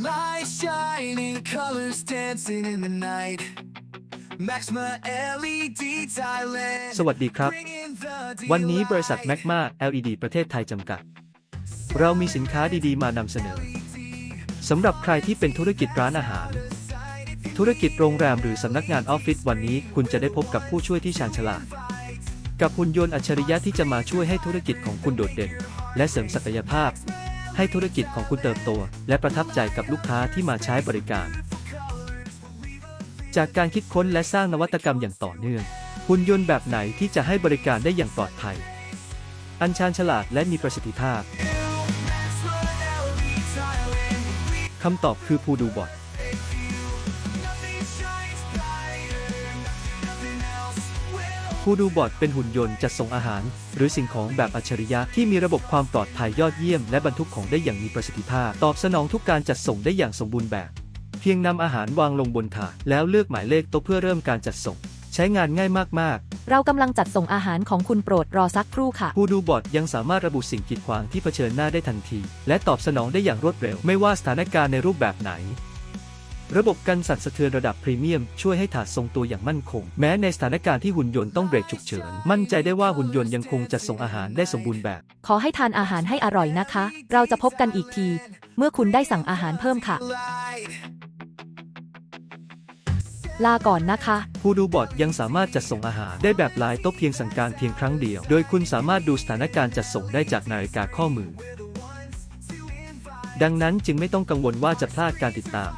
Light shining, colors dancing in the night. Maxima LED Thailand. สวัสดีครับ Bringing the วันนี้บริษัท delight. Magma LED ประเทศไทยจำกัด เรามีสินค้าดีๆ มานำเสนอ สำหรับใครที่เป็นธุรกิจร้านอาหาร ธุรกิจโรงแรมหรือสำนักงานออฟฟิศวันนี้ คุณจะได้พบกับผู้ช่วยที่ชาญฉลาด กับหุ่นยนต์อัจฉริยะที่จะมาช่วยให้ธุรกิจของคุณโดดเด่น และเสริมศักยภาพ ให้ธุรกิจของคุณเติบโต และประทับใจกับลูกค้าที่มาใช้บริการ จากการคิดค้นและสร้างนวัตกรรมอย่างต่อเนื่อง หุ่นยนต์แบบไหนที่จะให้บริการได้อย่างปลอดภัย อันชาญฉลาดและมีประสิทธิภาพคำตอบคือพูดูบอท will. พูดูบอทเป็นหุ่นยนต์จัดส่งอาหาร หรือสิ่งของแบบอัจฉริยะที่มีระบบความปลอดภัยยอดเยี่ยมและบรรทุกของได้อย่างมีประสิทธิภาพ ตอบสนองทุกการจัดส่งได้อย่างสมบูรณ์แบบ เพียงนำอาหารวางลงบนถาดแล้วเลือกหมายเลขโต๊ะเพื่อเริ่มการจัดส่ง ใช้งานง่ายมากเรากำลังจัดส่งอาหารของคุณโปรดรอสักครู่ค่ะๆพูดูบอทยังสามารถระบุสิ่งกีดขวางที่เผชิญหน้าได้ทันที และตอบสนองได้อย่างรวดเร็ว ไม่ว่าสถานการณ์ในรูปแบบไหน ระบบกันสั่นสะเทือนระดับพรีเมียมช่วยให้ถาดทรงตัวอย่างมั่นคง แม้ในสถานการณ์ที่หุ่นยนต์ต้องเบรกฉุกเฉิน มั่นใจได้ว่าหุ่นยนต์ยังคงจัดส่งอาหารได้สมบูรณ์แบบ ขอให้ทานอาหารให้อร่อยนะคะ เราจะพบกันอีกที เมื่อคุณได้สั่งอาหารเพิ่มค่ะ Light. ลาก่อนนะคะ ผู้ดูบอทยังสามารถจัดส่งอาหารได้แบบลายโต๊ะเพียงสั่งการเพียงครั้งเดียว โดยคุณสามารถดูสถานการณ์จัดส่งได้จากนาฬิกาข้อมือ ดังนั้นจึงไม่ต้องกังวลว่าจะพลาดการติดตาม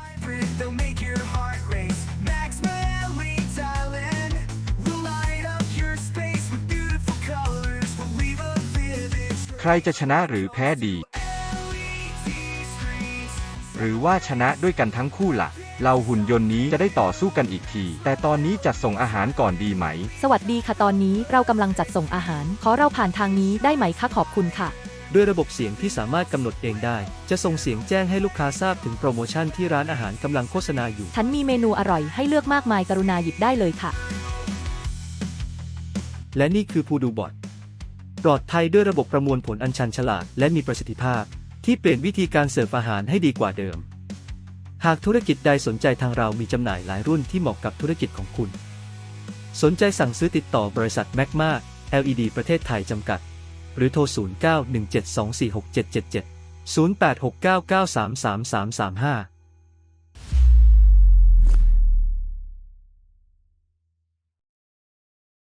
They'll make your heart race. Maxima LED Thailand. We'll light up your space with beautiful colors. We'll leave a vivid ใครจะชนะหรือแพ้ดี LED screens. หรือว่าชนะด้วยกันทั้งคู่ล่ะ เราหุ่นยนต์นี้จะได้ต่อสู้กันอีกที แต่ตอนนี้จัดส่งอาหารก่อนดีไหม สวัสดีค่ะตอนนี้เรากำลังจัดส่งอาหาร ขอเราผ่านทางนี้ได้ไหมคะขอบคุณค่ะ ด้วยระบบเสียงที่สามารถกำหนดเองได้ จะส่งเสียงแจ้งให้ลูกค้าทราบถึงโปรโมชั่นที่ร้านอาหารกำลังโฆษณาอยู่ ฉันมีเมนูอร่อยให้เลือกมากมายกรุณาหยิบได้เลยค่ะ และนี่คือพูดูบอทปลอดภัยด้วยระบบประมวลผลอันชันฉลาด และมีประสิทธิภาพ ที่เปลี่ยนวิธีการเสิร์ฟอาหารให้ดีกว่าเดิม หากธุรกิจใดสนใจทางเรามีจำหน่ายหลายรุ่นที่เหมาะกับธุรกิจของคุณ สนใจสั่งซื้อติดต่อบริษัทแมกมา LED ประเทศไทยจำกัด หรือโทร 0917246777 0869933335